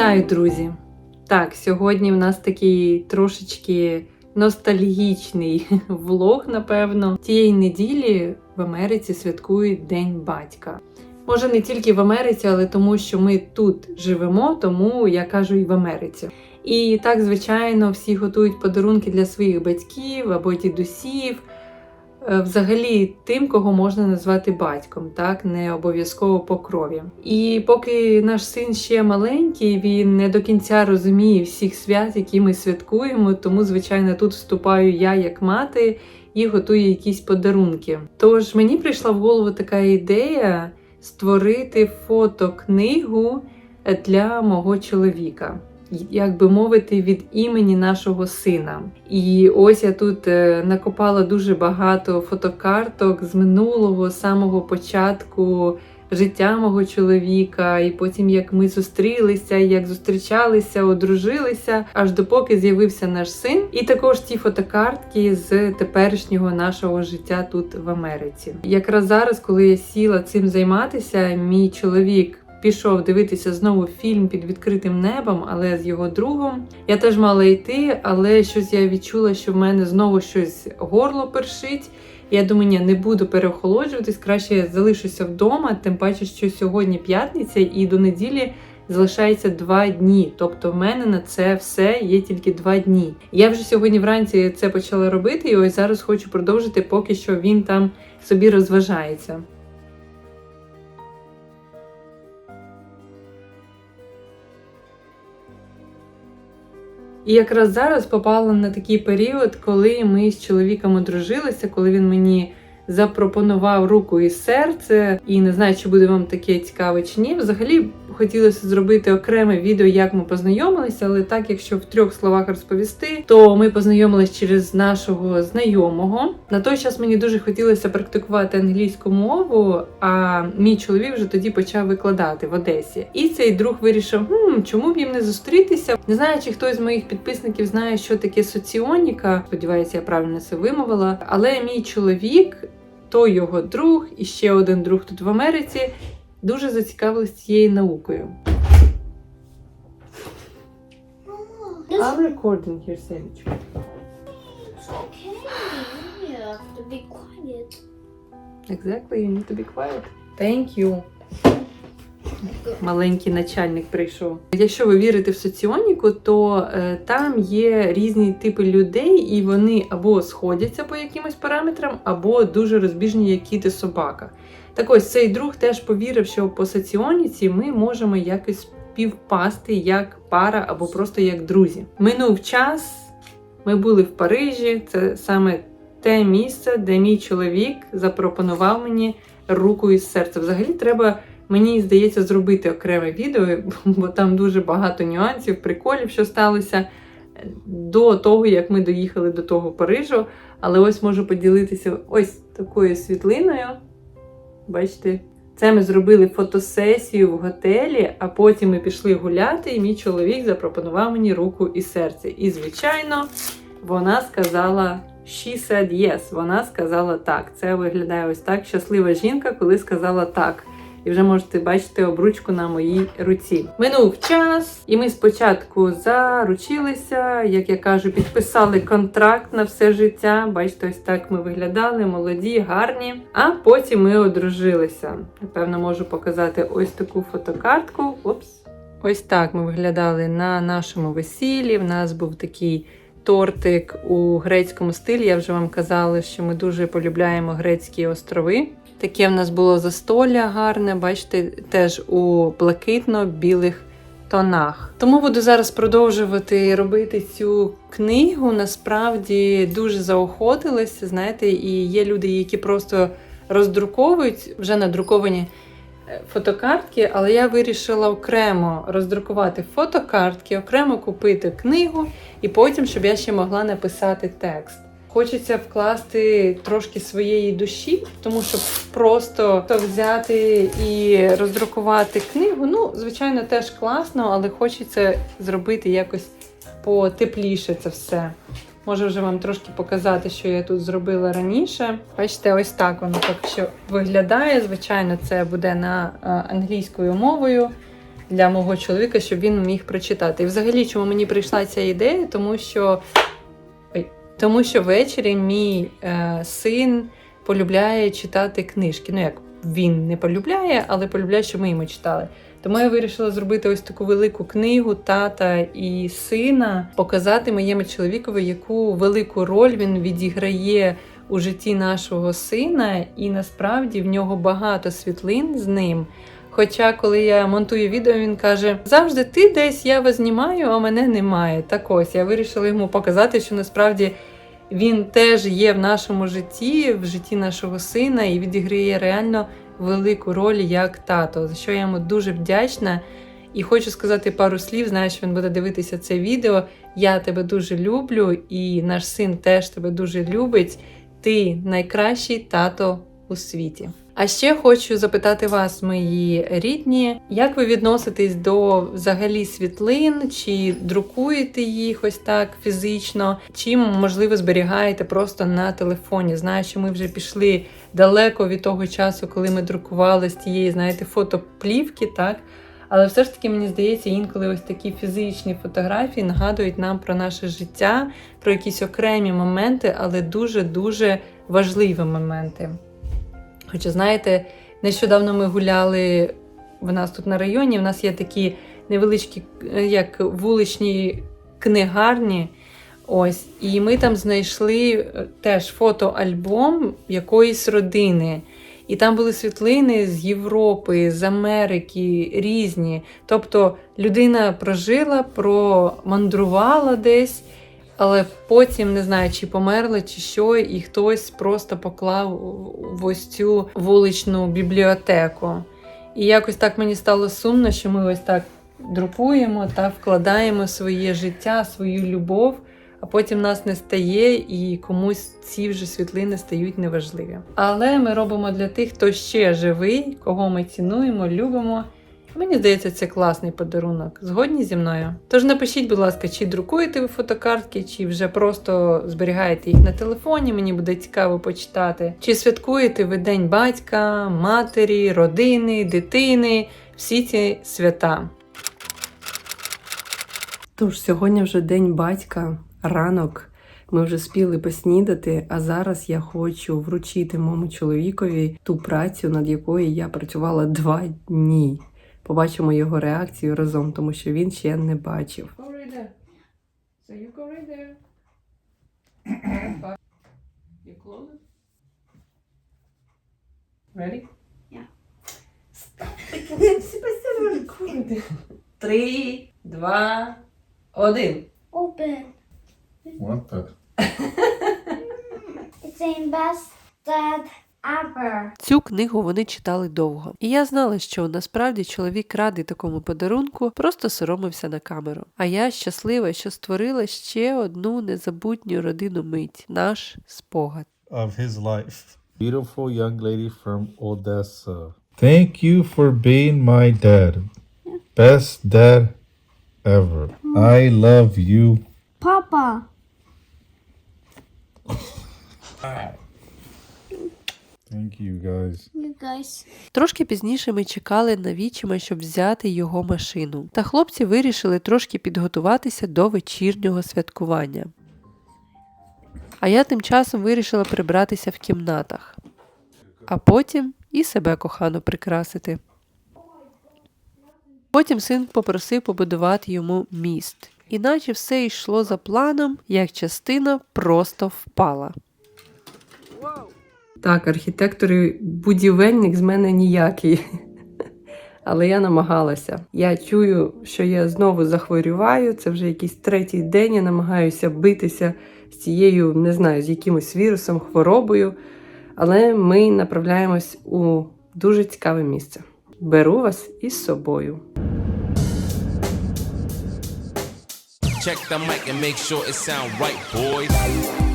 Вітаю, друзі! Так, сьогодні в нас такий трошечки ностальгічний влог, напевно. Тієї неділі в Америці святкують День батька. Може, не тільки в Америці, але тому, що ми тут живемо, тому я кажу і в Америці. І так, звичайно, всі готують подарунки для своїх батьків або дідусів. Е, Взагалі тим, кого можна назвати батьком, так не обов'язково по крові. І поки наш син ще маленький, він не до кінця розуміє всіх свят, які ми святкуємо. Тому, звичайно, тут вступаю я як мати і готую якісь подарунки. Тож мені прийшла в голову така ідея створити фотокнигу для мого чоловіка як би мовити, від імені нашого сина. І ось я тут е, накопала дуже багато фотокарток з минулого, самого початку життя мого чоловіка, і потім як ми зустрілися, як зустрічалися, одружилися, аж допоки з'явився наш син. І також ті фотокартки з теперішнього нашого життя тут в Америці. Якраз зараз, коли я сіла цим займатися, мій чоловік пішов дивитися знову фільм під відкритим небом, але з його другом. Я теж мала йти, але щось я відчула, що в мене знову щось горло першить. Я думаю, ні, не буду переохолоджуватись, краще я залишуся вдома, тим паче, що сьогодні п'ятниця і до неділі. Залишається два дні, тобто в мене на це все є тільки два дні. Я вже сьогодні вранці це почала робити, і ось зараз хочу продовжити, поки що він там собі розважається. І якраз зараз попала на такий період, коли ми з чоловіком одружилися, коли він мені запропонував руку і серце, і не знаю, чи буде вам таке цікаве чи ні. Взагалі хотілося зробити окреме відео, як ми познайомилися, але так, якщо в трьох словах розповісти, то ми познайомилися через нашого знайомого. На той час мені дуже хотілося практикувати англійську мову, а мій чоловік вже тоді почав викладати в Одесі. І цей друг вирішив, хм, чому б їм не зустрітися. Не знаю, чи хтось з моїх підписників знає, що таке соціоніка. Сподіваюся, я правильно це вимовила. Але мій чоловік. Той його друг і ще один друг тут в Америці дуже зацікавились цією наукою. I'm recording here, Сенечко. It's okay. You have to be quiet. Exactly, you need to be quiet. Thank you. Маленький начальник прийшов. Якщо ви вірите в соціоніку, то е, там є різні типи людей, і вони або сходяться по якимось параметрам, або дуже розбіжні, як кіт і собака. Так ось цей друг теж повірив, що по соціоніці ми можемо якось співпасти як пара або просто як друзі. Минув час, ми були в Парижі. Це саме те місце, де мій чоловік запропонував мені руку із серця. Взагалі треба. Мені здається зробити окреме відео, бо там дуже багато нюансів, приколів, що сталося до того, як ми доїхали до того Парижу. Але ось можу поділитися ось такою світлиною. Бачите, це ми зробили фотосесію в готелі, а потім ми пішли гуляти, і мій чоловік запропонував мені руку і серце. І, звичайно, вона сказала. She said yes. Вона сказала так. Це виглядає ось так. Щаслива жінка, коли сказала так. І вже можете бачити обручку на моїй руці. Минув час, і ми спочатку заручилися, як я кажу, підписали контракт на все життя. Бачите, ось так ми виглядали, молоді, гарні. А потім ми одружилися. Напевно, можу показати ось таку фотокартку. Опс. Ось так ми виглядали на нашому весіллі. В нас був такий. Тортик у грецькому стилі. Я вже вам казала, що ми дуже полюбляємо грецькі острови. Таке в нас було застолля гарне, бачите, теж у блакитно-білих тонах. Тому буду зараз продовжувати робити цю книгу. Насправді дуже заохотилася. Знаєте, і є люди, які просто роздруковують вже надруковані фотокартки, але я вирішила окремо роздрукувати фотокартки, окремо купити книгу, і потім, щоб я ще могла написати текст. Хочеться вкласти трошки своєї душі, тому що просто взяти і роздрукувати книгу. Ну, звичайно, теж класно, але хочеться зробити якось потепліше це все. Можу вже вам трошки показати, що я тут зробила раніше. Бачите, ось так воно поки що виглядає. Звичайно, це буде на англійською мовою. для мого чоловіка, щоб він міг прочитати. І взагалі, чому мені прийшла ця ідея, тому що, тому що ввечері мій е, син полюбляє читати книжки. Ну як він не полюбляє, але полюбляє, щоб ми йому читали. Тому я вирішила зробити ось таку велику книгу тата і сина, показати моєму чоловікові, яку велику роль він відіграє у житті нашого сина, і насправді в нього багато світлин з ним. Хоча, коли я монтую відео, він каже: завжди ти десь я вас знімаю, а мене немає. Так ось я вирішила йому показати, що насправді він теж є в нашому житті, в житті нашого сина, і відіграє реально велику роль як тато, за що я йому дуже вдячна. І хочу сказати пару слів. знаєш, він буде дивитися це відео. Я тебе дуже люблю, і наш син теж тебе дуже любить. Ти найкращий тато у світі. А ще хочу запитати вас, мої рідні, як ви відноситесь до взагалі світлин, чи друкуєте їх ось так фізично, чи можливо зберігаєте просто на телефоні? Знаю, що ми вже пішли далеко від того часу, коли ми друкували з тієї, знаєте, фотоплівки, так? Але все ж таки мені здається, інколи ось такі фізичні фотографії нагадують нам про наше життя, про якісь окремі моменти, але дуже-дуже важливі моменти. Хоча, знаєте, нещодавно ми гуляли в нас тут на районі, в нас є такі невеличкі, е, як вуличні книгарні. Ось, і ми там знайшли е, теж фотоальбом якоїсь родини. І там були світлини з Європи, з Америки, різні. Тобто людина прожила, промандрувала десь, але потім не знаю, чи померла, чи що, і хтось просто поклав в ось цю вуличну бібліотеку. І якось так мені стало сумно, що ми ось так друкуємо та вкладаємо своє життя, свою любов, а потім нас не стає, і комусь ці вже світлини стають неважливі. Але ми робимо для тих, хто ще живий, кого ми цінуємо, любимо. Мені здається, це класний подарунок. Згодні зі мною. Тож напишіть, будь ласка, чи друкуєте ви фотокартки, чи вже просто зберігаєте їх на телефоні. Мені буде цікаво почитати. Чи святкуєте ви День батька, матері, родини, дитини, всі ці свята. Тож сьогодні вже день батька, ранок. Ми вже спіли поснідати, а зараз я хочу вручити моєму чоловікові ту працю, над якою я працювала два дні. Побачимо його реакцію разом, тому що він ще не бачив. Ready? Yeah. Три, два, один. Open. What the? It's the best dad ever. Цю книгу вони читали довго, і я знала, що насправді чоловік радий такому подарунку, просто соромився на камеру. А я щаслива, що створила ще одну незабутню родину мить, наш спогад. Of his life. Beautiful young lady from Odessa. Thank you for being my dad. Best dad ever. I love you. Papa. Thank you guys. You guys. Трошки пізніше ми чекали на вічима, щоб взяти його машину. Та хлопці вирішили трошки підготуватися до вечірнього святкування. А я тим часом вирішила прибратися в кімнатах, а потім і себе кохано прикрасити. Потім син попросив побудувати йому міст, іначе все йшло за планом, як частина просто впала. Так, архітектор і будівельник з мене ніякий. Але я намагалася. Я чую, що я знову захворюваю. Це вже якийсь третій день. Я намагаюся битися з цією, не знаю, з якимось вірусом, хворобою. Але ми направляємось у дуже цікаве місце. Беру вас із собою. Check the mic and make sure it sound right, boys.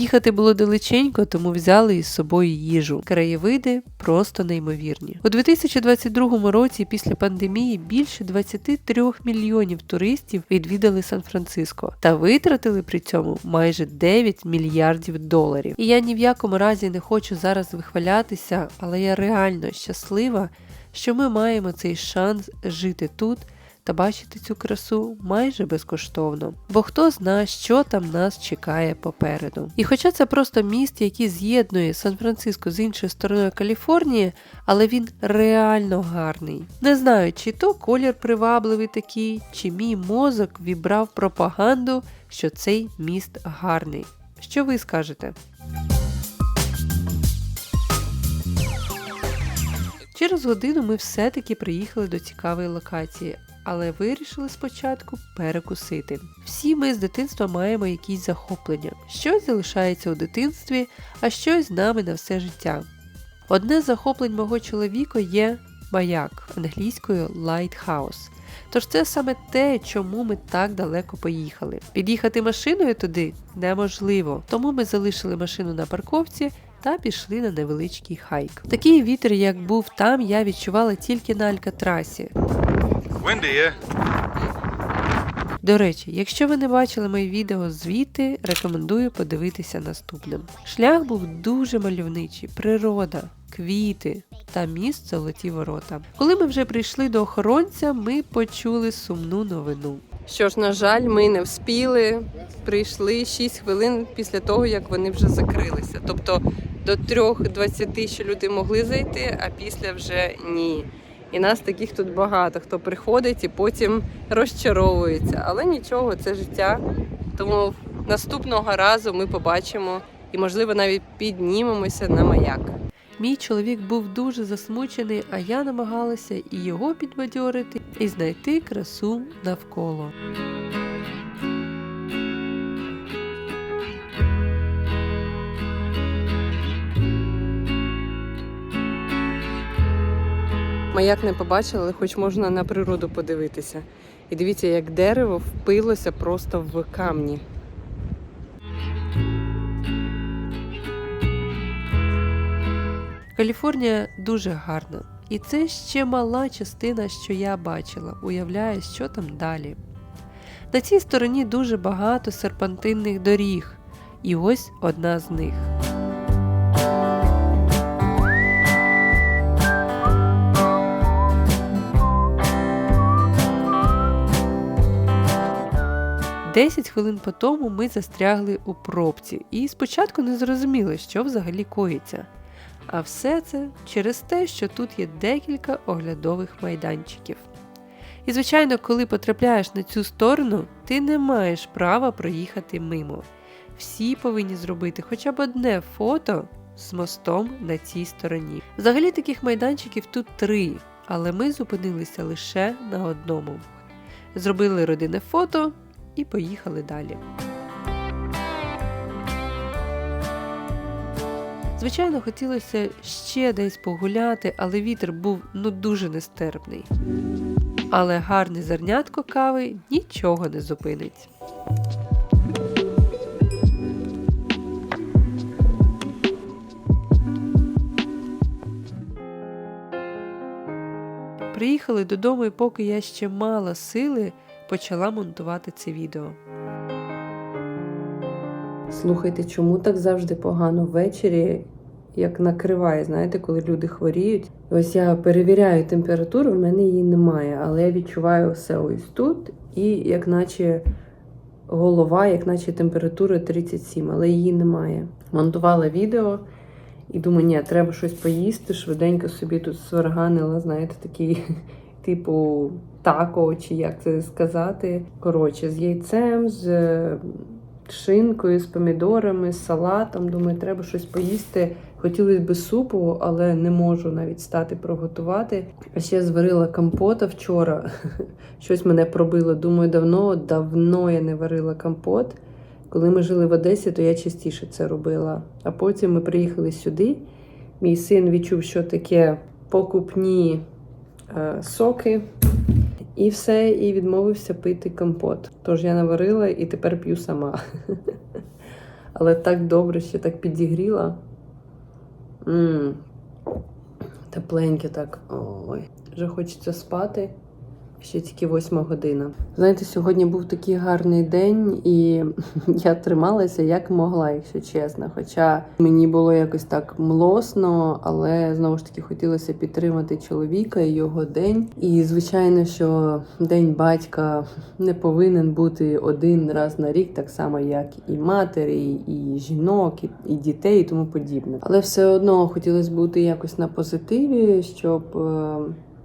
Їхати було далеченько, тому взяли із собою їжу. Краєвиди просто неймовірні. У 2022 році, після пандемії, більше 23 мільйонів туристів відвідали Сан-Франциско та витратили при цьому майже 9 мільярдів доларів. І я ні в якому разі не хочу зараз вихвалятися, але я реально щаслива. що ми маємо цей шанс жити тут та бачити цю красу майже безкоштовно. Бо хто зна, що там нас чекає попереду. І хоча це просто міст, який з'єднує Сан-Франциско з іншою стороною Каліфорнії, але він реально гарний. Не знаю, чи то колір привабливий такий, чи мій мозок вібрав пропаганду, що цей міст гарний. Що ви скажете? Через годину ми все-таки приїхали до цікавої локації, але вирішили спочатку перекусити. Всі ми з дитинства маємо якісь захоплення. Щось залишається у дитинстві, а щось з нами на все життя. Одне з захоплень мого чоловіка є маяк англійською lighthouse. Тож це саме те, чому ми так далеко поїхали. Під'їхати машиною туди неможливо, тому ми залишили машину на парковці та пішли на невеличкий хайк. Такий вітер, як був там, я відчувала тільки на Алькатрасі. Windy, yeah? До речі, якщо ви не бачили моє відео звідти, рекомендую подивитися наступним. Шлях був дуже мальовничий, природа, квіти та міст золоті ворота. Коли ми вже прийшли до охоронця, ми почули сумну новину. Що ж, на жаль, ми не вспіли. Прийшли 6 хвилин після того, як вони вже закрилися. Тобто до 3.20 ще люди могли зайти, а після вже ні. І нас таких тут багато, хто приходить і потім розчаровується. Але нічого, це життя. Тому наступного разу ми побачимо і, можливо, навіть піднімемося на маяк. Мій чоловік був дуже засмучений, а я намагалася і його підбадьорити, і знайти красу навколо. Маяк не побачили, але хоч можна на природу подивитися. І дивіться, як дерево впилося просто в камні. Каліфорнія дуже гарна. І це ще мала частина, що я бачила. Уявляю, що там далі. На цій стороні дуже багато серпантинних доріг, і ось одна з них. Десять хвилин по тому ми застрягли у пробці і спочатку не зрозуміли, що взагалі коїться. А все це через те, що тут є декілька оглядових майданчиків. І, звичайно, коли потрапляєш на цю сторону, ти не маєш права проїхати мимо. Всі повинні зробити хоча б одне фото з мостом на цій стороні. Взагалі таких майданчиків тут три, але ми зупинилися лише на одному. Зробили родинне фото і поїхали далі. Звичайно, хотілося ще десь погуляти, але вітер був ну дуже нестерпний. Але гарне зернятко кави нічого не зупинить. Приїхали додому, і поки я ще мала сили, почала монтувати це відео. Слухайте, чому так завжди погано ввечері, як накриває, знаєте, коли люди хворіють. Ось я перевіряю температуру, в мене її немає, але я відчуваю все ось тут, і як наче голова, як наче температура 37, але її немає. Монтувала відео і думаю, ні, треба щось поїсти, швиденько собі тут сварганила, знаєте, такий, типу, тако, чи як це сказати. Коротше, з яйцем, з е, шинкою, з помідорами, з салатом. Думаю, треба щось поїсти. Хотілося б супу, але не можу навіть стати приготувати. А ще зварила компота вчора. Щось мене пробило. Думаю, давно, давно я не варила компот. Коли ми жили в Одесі, то я частіше це робила. А потім ми приїхали сюди. Мій син відчув, що таке покупні соки. І все, і відмовився пити компот. Тож я наварила і тепер п'ю сама. Але так добре, ще так підігріла. М, Тепленьке так. Ой, вже хочеться спати. Ще тільки восьма година. Знаєте, сьогодні був такий гарний день, і я трималася як могла, якщо чесно. Хоча мені було якось так млосно, але знову ж таки хотілося підтримати чоловіка і його день. І звичайно, що день батька не повинен бути один раз на рік, так само як і матері, і жінок, і, дітей, і тому подібне. Але все одно хотілося бути якось на позитиві, щоб.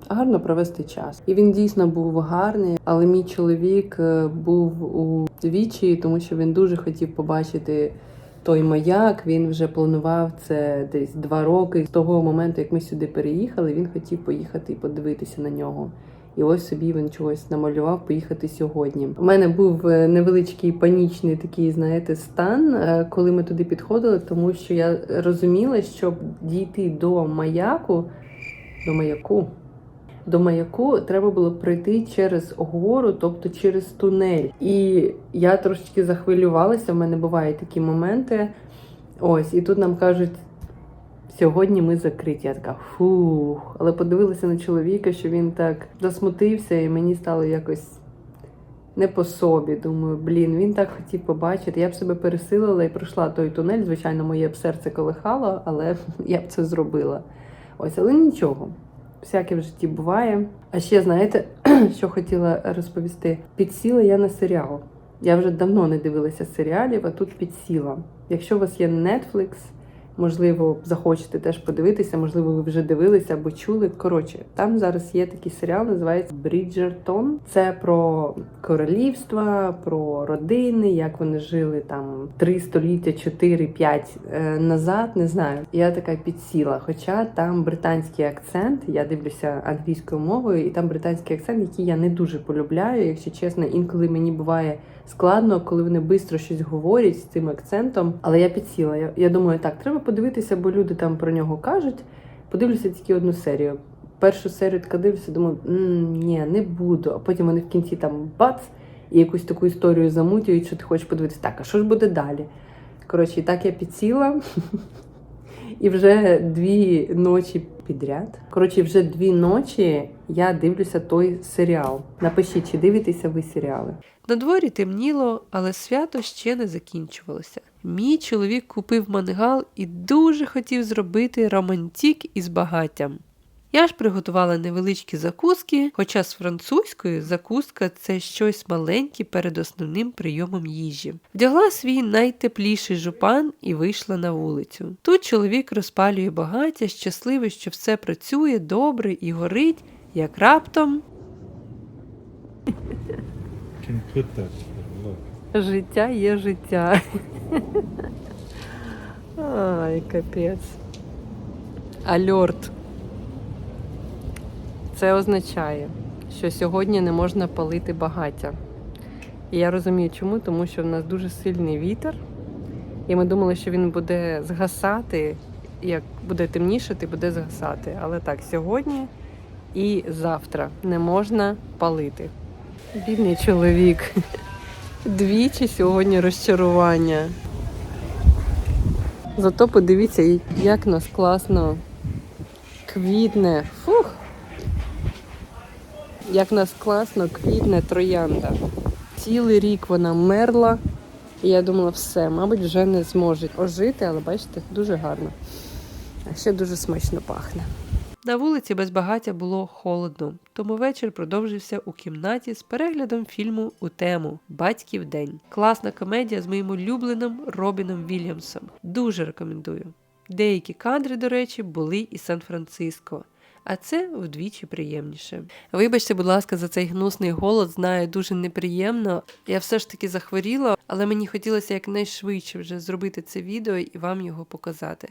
Гарно провести час. І він дійсно був гарний, але мій чоловік е, був у вічі, тому що він дуже хотів побачити. Той маяк він вже планував це десь два роки. З того моменту, як ми сюди переїхали, він хотів поїхати і подивитися на нього. І ось собі він чогось намалював поїхати сьогодні. У мене був е, невеличкий панічний такий, знаєте, стан, е, коли ми туди підходили, тому що я розуміла, щоб дійти до маяку, до маяку. До маяку треба було пройти через гору, тобто через тунель. І я трошечки захвилювалася. В мене бувають такі моменти. Ось, і тут нам кажуть, сьогодні ми закриті. Я така фух. Але подивилася на чоловіка, що він так засмутився, і мені стало якось не по собі. Думаю, блін, він так хотів побачити. Я б себе пересилила і пройшла той тунель. Звичайно, моє б серце колихало, але я б це зробила. Ось, але нічого. Всяке в житті буває. А ще знаєте, що хотіла розповісти? Підсіла я на серіал. Я вже давно не дивилася серіалів, а тут підсіла. Якщо у вас є Netflix, можливо, захочете теж подивитися, можливо, ви вже дивилися або чули. Коротше, там зараз є такий серіал, називається Бріджертон. Це про королівства, про родини, як вони жили там три століття, 4-5 е, назад. Не знаю. Я така підсіла. Хоча там британський акцент, я дивлюся англійською мовою, і там британський акцент, який я не дуже полюбляю, якщо чесно, інколи мені буває складно, коли вони швидко щось говорять з цим акцентом. Але я підсіла. Я, я думаю, так, треба подивитися, бо люди там про нього кажуть. Подивлюся тільки одну серію. Першу серію така дивлюся, думаю, ні, не буду. А потім вони в кінці там бац, і якусь таку історію замутюють, що ти хочеш подивитися. Так, а що ж буде далі? Коротше, і так я підсіла. І вже дві ночі підряд. Коротше, вже дві ночі я дивлюся той серіал. Напишіть, чи дивитеся ви серіали. На дворі темніло, але свято ще не закінчувалося. Мій чоловік купив мангал і дуже хотів зробити романтик із багаттям. Я ж приготувала невеличкі закуски, хоча з французькою закуска це щось маленьке перед основним прийомом їжі. Вдягла свій найтепліший жупан і вийшла на вулицю. Тут чоловік розпалює багаття, щасливий, що все працює добре і горить, як раптом. Життя є життя. Ай, капець. Альорт. Це означає, що сьогодні не можна палити багаття. І я розумію, чому, тому що в нас дуже сильний вітер. І ми думали, що він буде згасати, як буде темнішати, буде згасати. Але так, сьогодні і завтра не можна палити. Бідний чоловік. Двічі сьогодні розчарування. Зато подивіться, як нас класно квітне. Фух! Як нас класно квітне троянда. Цілий рік вона мерла. І я думала, все, мабуть, вже не зможе ожити, але бачите, дуже гарно. А ще дуже смачно пахне. На вулиці без багаття було холодно, тому вечір продовжився у кімнаті з переглядом фільму у тему Батьків день. Класна комедія з моїм улюбленим Робіном Вільямсом. Дуже рекомендую. Деякі кадри, до речі, були із Сан-Франциско. А це вдвічі приємніше. Вибачте, будь ласка, за цей гнусний голод, знаю, дуже неприємно. Я все ж таки захворіла, але мені хотілося якнайшвидше вже зробити це відео і вам його показати.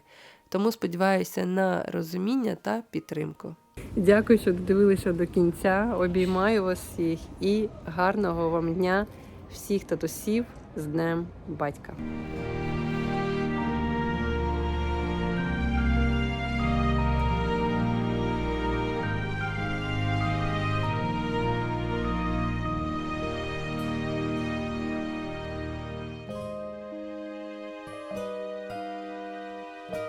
Тому сподіваюся на розуміння та підтримку. Дякую, що додивилися до кінця. Обіймаю вас всіх і гарного вам дня, всіх татусів з Днем Батька.